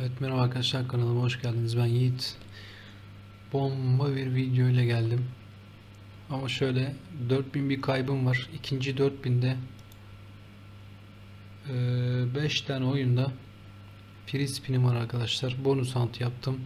Evet merhaba arkadaşlar kanalıma hoş geldiniz. Ben Yiğit. Bomba bir video ile geldim. Ama şöyle 4000 bir kaybım var. İkinci 4000'de 5 tane oyunda free spin'im var arkadaşlar. Bonus hunt yaptım.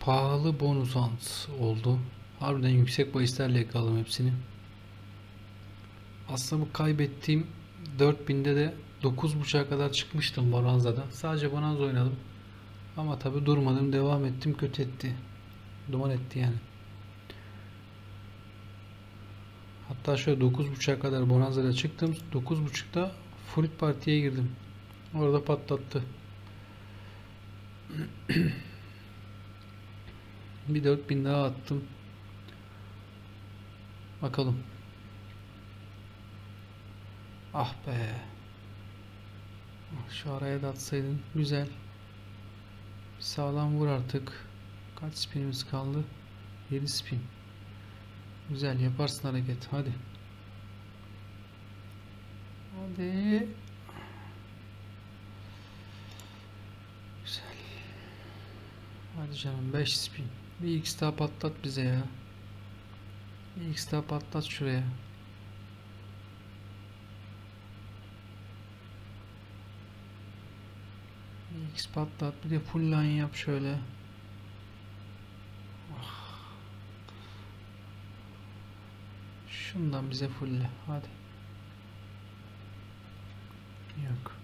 Pahalı bonus hunt oldu. Harbiden yüksek bahislerle yakaladım hepsini. Aslında bu kaybettiğim 4000'de de 9.5'a kadar çıkmıştım Bonanza'da. Sadece Bonanza oynadım. Ama tabi durmadım, devam ettim, kötü etti. Duman etti yani. Hatta şöyle 9.5'a kadar Bonanza'da çıktım. 9.5'da Fruit Parti'ye girdim. Orada patlattı. Bir 4000 daha attım. Bakalım. Ah be. Şu araya da atsaydın. Güzel. Bir sağlam vur artık. Kaç spinimiz kaldı? 7 spin. Güzel yaparsın hareket. Hadi. Hadi. Güzel. Hadi canım 5 spin. Bir x daha patlat bize ya. Bir x daha patlat şuraya. X bir de full line yap şöyle. Ah. Şundan bize fullle hadi. Yok.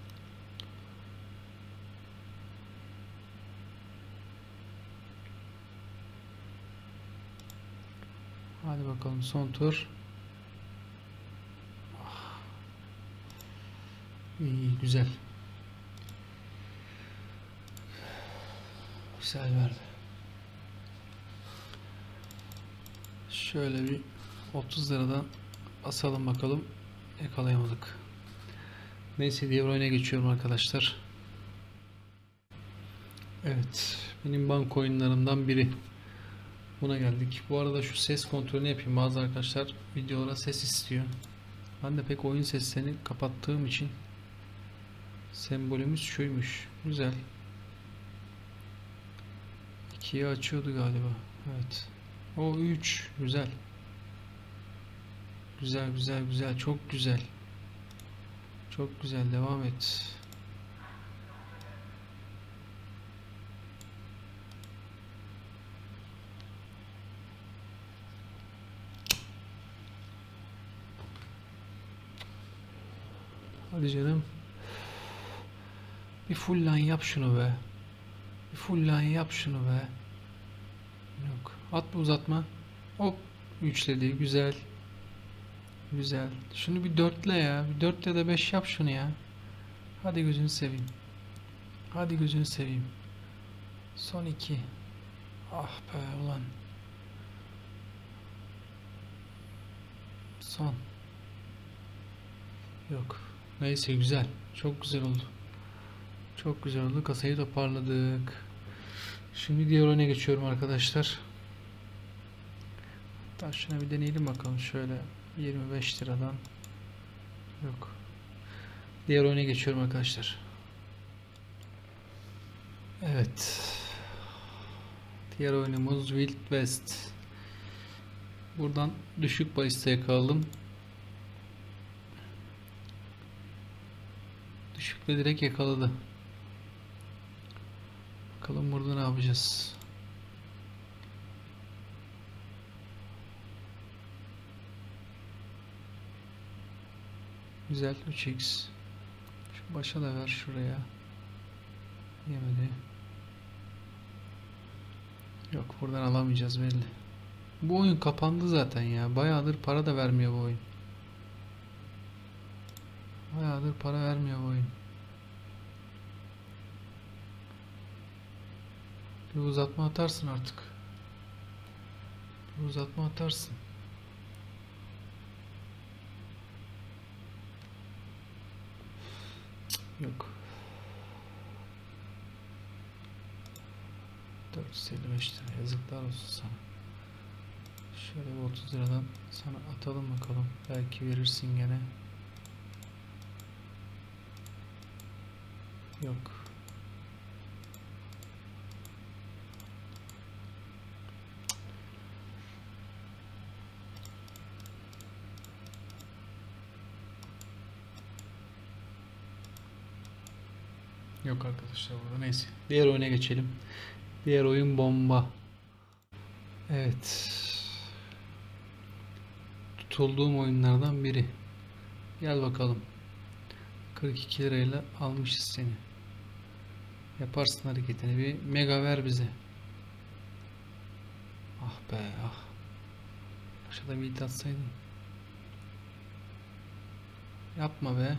Hadi bakalım son tur. Ah. İyi güzel. Güzel verdi. Şöyle bir 30 liradan basalım bakalım. Yakalayamadık. Neyse diğer oyuna geçiyorum arkadaşlar. Evet. Benim bank oyunlarımdan biri. Buna geldik. Bu arada şu ses kontrolünü yapayım. Bazı arkadaşlar videolara ses istiyor. Ben de pek oyun seslerini kapattığım için sembolümüz şuymuş. Güzel. 2'yi açıyordu galiba. Evet. O 3. Güzel. Güzel güzel güzel. Çok güzel. Çok güzel. Devam et. Hadi canım. Bir full line yap şunu be. Bir full line yap şunu be. Yok. At bir uzatma. Hop. Üçledi. Güzel. Güzel. Şunu bir dörtle ya. Bir dört ya da beş yap şunu ya. Hadi gözünü seveyim. Hadi gözünü seveyim. Son iki. Ah be ulan. Son. Yok. Neyse güzel. Çok güzel oldu. Çok güzel oldu. Kasayı toparladık. Şimdi diğer oyuna geçiyorum arkadaşlar. Hatta şuna bir deneyelim bakalım şöyle 25 liradan. Yok. Diğer oyuna geçiyorum arkadaşlar. Evet. Diğer oyunumuz Wild West. Buradan düşük bahiste yakaladım. Düşükle direkt yakaladı. Yapacağız. Güzel 3x. Şu başa da ver şuraya. Yemedi. Yok buradan alamayacağız belli. Bu oyun kapandı zaten ya. Bayağıdır para da vermiyor bu oyun. Bayağıdır para vermiyor bu oyun. Bir uzatma atarsın artık. Bir uzatma atarsın. Yok. 455 lira yazıklar olsun sana. Şöyle bir 30 liradan sana atalım bakalım. Belki verirsin gene. Yok. Yok arkadaşlar burada neyse. Diğer oyuna geçelim. Diğer oyun bomba. Evet. Tutulduğum oyunlardan biri. Gel bakalım. 42 lirayla almışız seni. Yaparsın hareketini. Bir mega ver bize. Ah be ah. Aşağıda bir it atsaydın. Yapma be.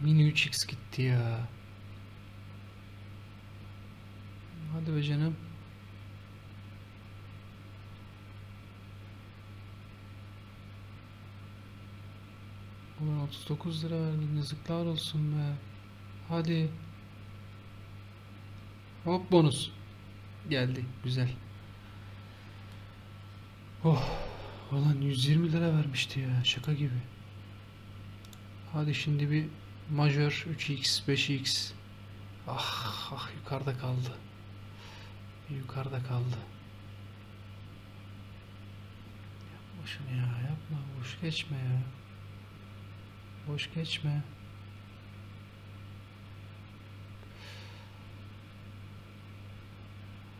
Mini 3x gitti ya. Hadi be canım. Ulan 39 lira verdin yazıklar olsun be. Hadi. Hop bonus. Geldi güzel. Oh. Ulan 120 lira vermişti ya şaka gibi. Hadi şimdi bir majör 3x 5x. Ah ah yukarıda kaldı. Yukarıda kaldı. Yapma şunu ya yapma boş geçme ya. Boş geçme.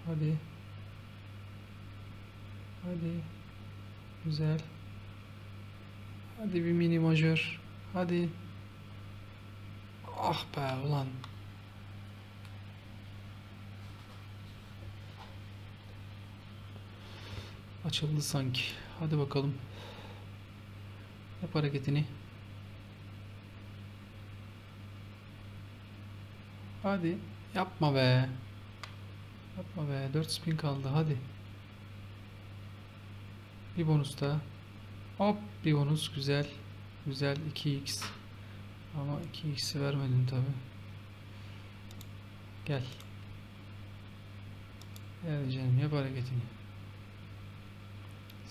Hadi. Hadi. Güzel. Hadi bir mini majör. Hadi. Ah be ulan. Açıldı sanki. Hadi bakalım. Yap hareketini. Hadi. Yapma be. Yapma be. 4 spin kaldı. Hadi. Bir bonus daha. Hop bir bonus. Güzel. Güzel. 2x. Ama 2x'i vermedin tabi. Gel. Gel canım yap hareketini.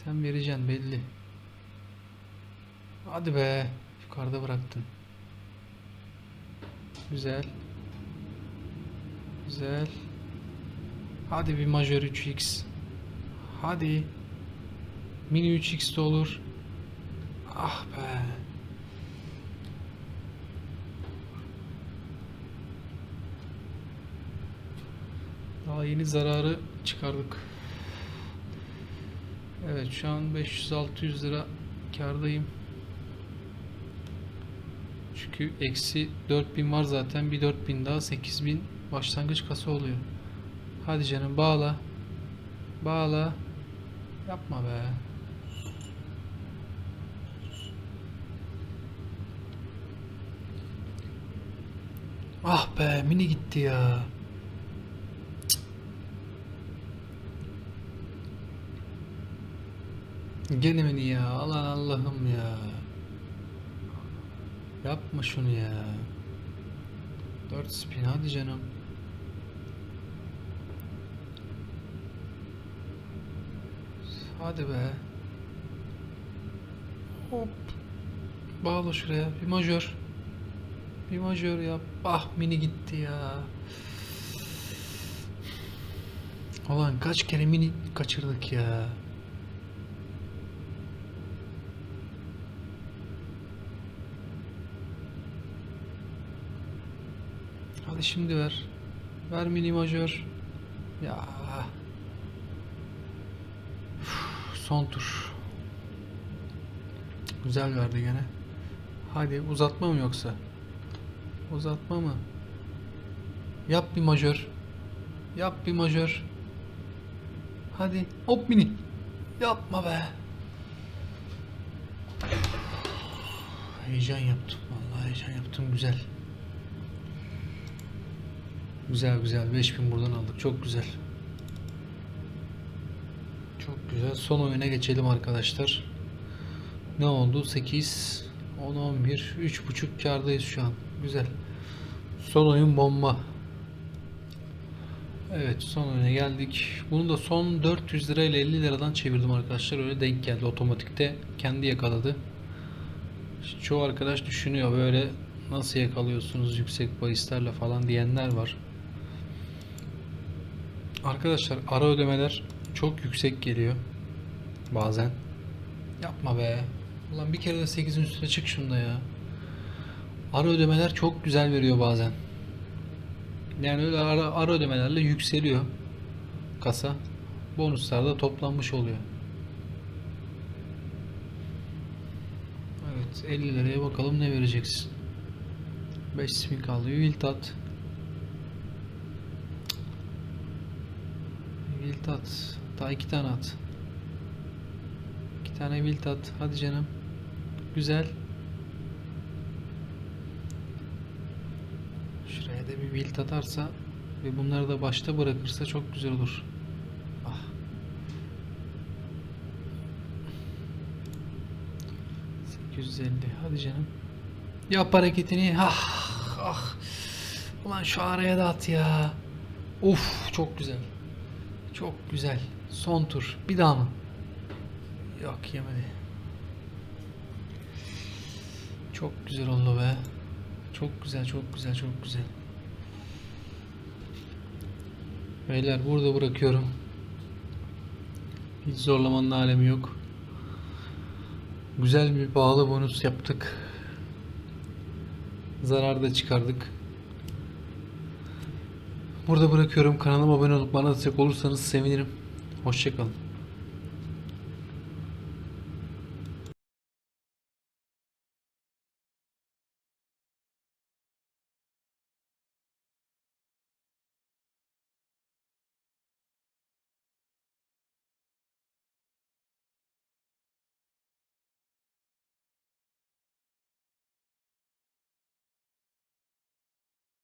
Sen vereceksin belli. Hadi be. Yukarıda bıraktın. Güzel. Güzel. Hadi bir majör 3x. Hadi. Mini 3x de olur. Ah be. Daha yeni zararı çıkardık. Evet şu an 500-600 lira kardayım. Çünkü eksi 4000 var zaten. Bir 4000 daha 8000 başlangıç kasa oluyor. Hadi canım bağla. Bağla. Yapma be. Ah be mini gitti ya. Gene mini ya. Alan Allah'ım ya. Yapma şunu ya. 4 spin hadi canım. Hadi be. Hop. Bağla şuraya. Bir majör. Bir majör yap. Ah mini gitti ya. Ulan kaç kere mini kaçırdık ya. Hadi şimdi ver. Ver mini majör. Ya. Üf, Son tur. Güzel verdi gene. Hadi uzatma mı yoksa? Uzatma mı? Yap bir majör. Yap bir majör. Hadi. Hop mini. Yapma be. Heyecan yaptım. Vallahi heyecan yaptım. Güzel. Güzel güzel. 5000 buradan aldık. Çok güzel. Çok güzel. Son oyuna geçelim arkadaşlar. Ne oldu? 8, 10, 11, 3.5 kardayız şu an. Güzel. Son oyun bomba. Evet son oyuna geldik. Bunu da son 400 lira ile 50 liradan çevirdim arkadaşlar. Öyle denk geldi. Otomatikte kendi yakaladı. Çoğu arkadaş düşünüyor böyle nasıl yakalıyorsunuz yüksek bahislerle falan diyenler var. Arkadaşlar ara ödemeler çok yüksek geliyor. Bazen. Yapma be. Ulan bir kere de 8'in üstüne çık şunda ya. Ara ödemeler çok güzel veriyor bazen. Yani öyle ara, ara ödemelerle yükseliyor kasa. Bonuslar da toplanmış oluyor. Evet 50 liraya bakalım ne vereceksin. 5 ismi kaldı. At. Wild at. Daha iki tane at. İki tane wild at. Hadi canım. Güzel. Şuraya da bir wild atarsa ve bunları da başta bırakırsa çok güzel olur. Ah. ...850... Hadi canım. Yap hareketini. Ah, ah. Ulan şu araya da at ya. Of çok güzel. Çok güzel. Son tur. Bir daha mı? Yok yemedi. Çok güzel oldu be. Çok güzel, çok güzel, çok güzel. Beyler burada bırakıyorum. Hiç zorlamanın alemi yok. Güzel bir bağlı bonus yaptık. Zarar da çıkardık. Burada bırakıyorum. Kanalıma abone olup bana destek olursanız sevinirim. Hoşçakalın.